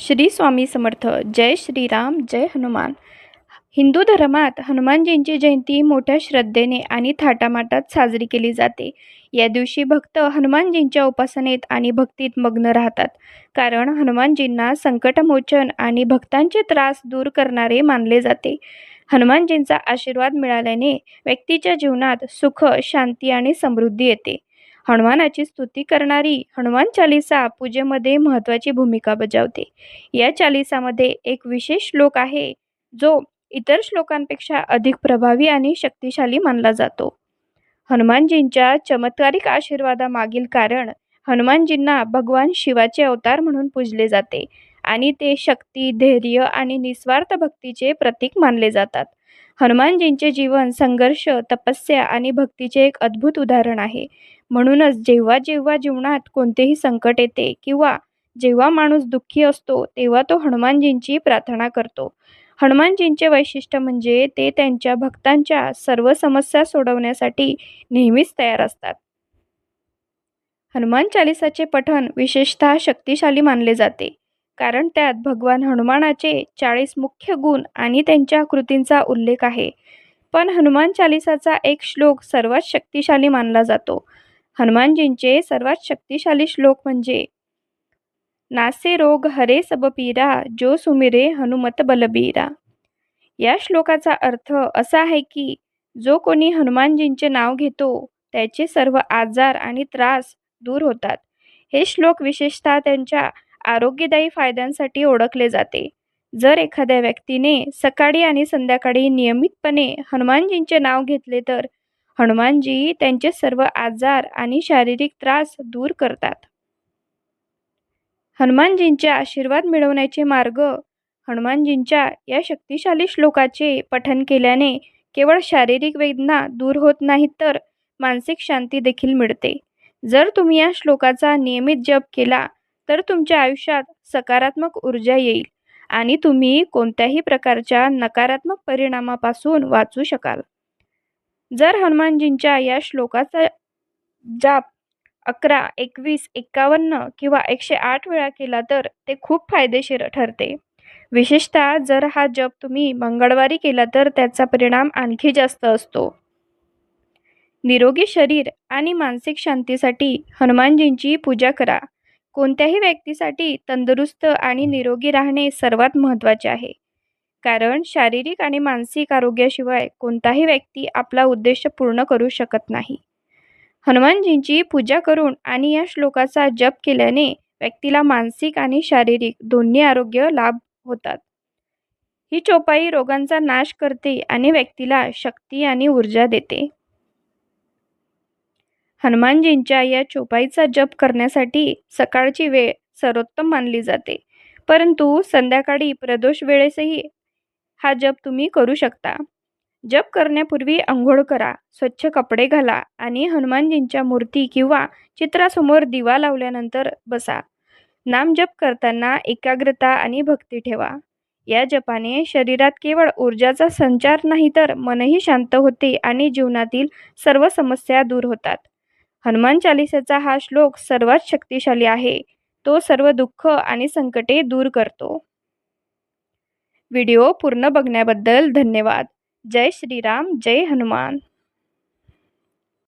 श्री स्वामी समर्थ. जय श्रीराम जय हनुमान. हिंदू धर्मात हनुमानजींची जयंती मोठ्या श्रद्धेने आणि थाटामाटात साजरी केली जाते. या दिवशी भक्त हनुमानजींच्या उपासनेत आणि भक्तीत मग्न राहतात. कारण हनुमानजींना संकटमोचन आणि भक्तांचे त्रास दूर करणारे मानले जाते. हनुमानजींचा आशीर्वाद मिळाल्याने व्यक्तीच्या जीवनात सुख शांती आणि समृद्धी येते. हनुमानाची स्तुती करणारी हनुमान चालिसा पूजेमध्ये महत्त्वाची भूमिका बजावते. या चालिसामध्ये एक विशेष श्लोक आहे जो इतर श्लोकांपेक्षा अधिक प्रभावी आणि शक्तिशाली मानला जातो. हनुमानजींच्या चमत्कारिक आशीर्वादामागील कारण हनुमानजींना भगवान शिवाचे अवतार म्हणून पूजले जाते आणि ते शक्ती धैर्य आणि निस्वार्थ भक्तीचे प्रतीक मानले जातात. हनुमानजींचे जीवन संघर्ष तपस्या आणि भक्तीचे एक अद्भुत उदाहरण आहे. म्हणूनच जेव्हा जेव्हा जीवनात कोणतेही संकट येते किंवा जेव्हा माणूस दुःखी असतो तेव्हा तो हनुमानजींची प्रार्थना करतो. हनुमानजींचे वैशिष्ट्य म्हणजे ते त्यांच्या भक्तांच्या सर्व समस्या सोडवण्यासाठी नेहमीच तयार असतात. हनुमान चालिसाचे पठण विशेषतः शक्तिशाली मानले जाते कारण त्यात भगवान हनुमानाचे चाळीस मुख्य गुण आणि त्यांच्या कृतींचा उल्लेख आहे. पण हनुमान चालिसाचा एक श्लोक सर्वात शक्तिशाली मानला जातो. हनुमानजींचे सर्वात शक्तिशाली श्लोक म्हणजे नासे रोग हरे सब पीरा जो सुमिरे हनुमत बलबीरा. या श्लोकाचा अर्थ असा आहे की जो कोणी हनुमानजींचे नाव घेतो त्याचे सर्व आजार आणि त्रास दूर होतात. हे श्लोक विशेषतः त्यांच्या आरोग्यदायी फायद्यांसाठी ओळखले जाते. जर एखाद्या व्यक्तीने सकाळी आणि संध्याकाळी नियमितपणे हनुमानजींचे नाव घेतले तर हनुमानजी त्यांचे सर्व आजार आणि शारीरिक त्रास दूर करतात. हनुमानजींचे आशीर्वाद मिळवण्याचे मार्ग हनुमानजींच्या या शक्तिशाली श्लोकाचे पठन केल्याने केवळ शारीरिक वेदना दूर होत नाहीत तर मानसिक शांती देखील मिळते. जर तुम्ही या श्लोकाचा नियमित जप केला तर तुमच्या आयुष्यात सकारात्मक ऊर्जा येईल आणि तुम्ही कोणत्याही प्रकारच्या नकारात्मक परिणामापासून वाचू शकाल. जर हनुमानजींच्या या श्लोकाचा जाप अकरा एकवीस एक्कावन्न किंवा एकशे आठ वेळा केला तर ते खूप फायदेशीर ठरते. विशेषतः जर हा जप तुम्ही मंगळवारी केला तर त्याचा परिणाम आणखी जास्त असतो. निरोगी शरीर आणि मानसिक शांतीसाठी हनुमानजींची पूजा करा. कोणत्याही व्यक्तीसाठी तंदुरुस्त आणि निरोगी राहणे सर्वात महत्त्वाचे आहे. कारण शारीरिक आणि मानसिक आरोग्याशिवाय कोणताही व्यक्ती आपला उद्देश पूर्ण करू शकत नाही. हनुमानजींची पूजा करून आणि या श्लोकाचा जप केल्याने व्यक्तीला मानसिक आणि शारीरिक दोन्ही आरोग्य लाभ होतात. ही चोपाई रोगांचा नाश करते आणि व्यक्तीला शक्ती आणि ऊर्जा देते. हनुमानजींच्या या चोपाईचा जप करण्यासाठी सकाळची वेळ सर्वोत्तम मानली जाते. परंतु संध्याकाळी प्रदोष वेळेसही हा जप तुम्ही करू शकता. जप करण्यापूर्वी आंघोळ करा स्वच्छ कपडे घाला आणि हनुमानजींच्या मूर्ती किंवा चित्रासमोर दिवा लावल्यानंतर बसा. नाम जप करताना एकाग्रता आणि भक्ती ठेवा. या जपाने शरीरात केवळ ऊर्जाचा संचार नाही तर मनही शांत होते आणि जीवनातील सर्व समस्या दूर होतात. हनुमान चालिसाचा हा श्लोक सर्वात शक्तिशाली आहे. तो सर्व दुःख आणि संकटे दूर करतो. व्हिडिओ पूर्ण बघण्याबद्दल धन्यवाद. जय श्रीराम जय हनुमान.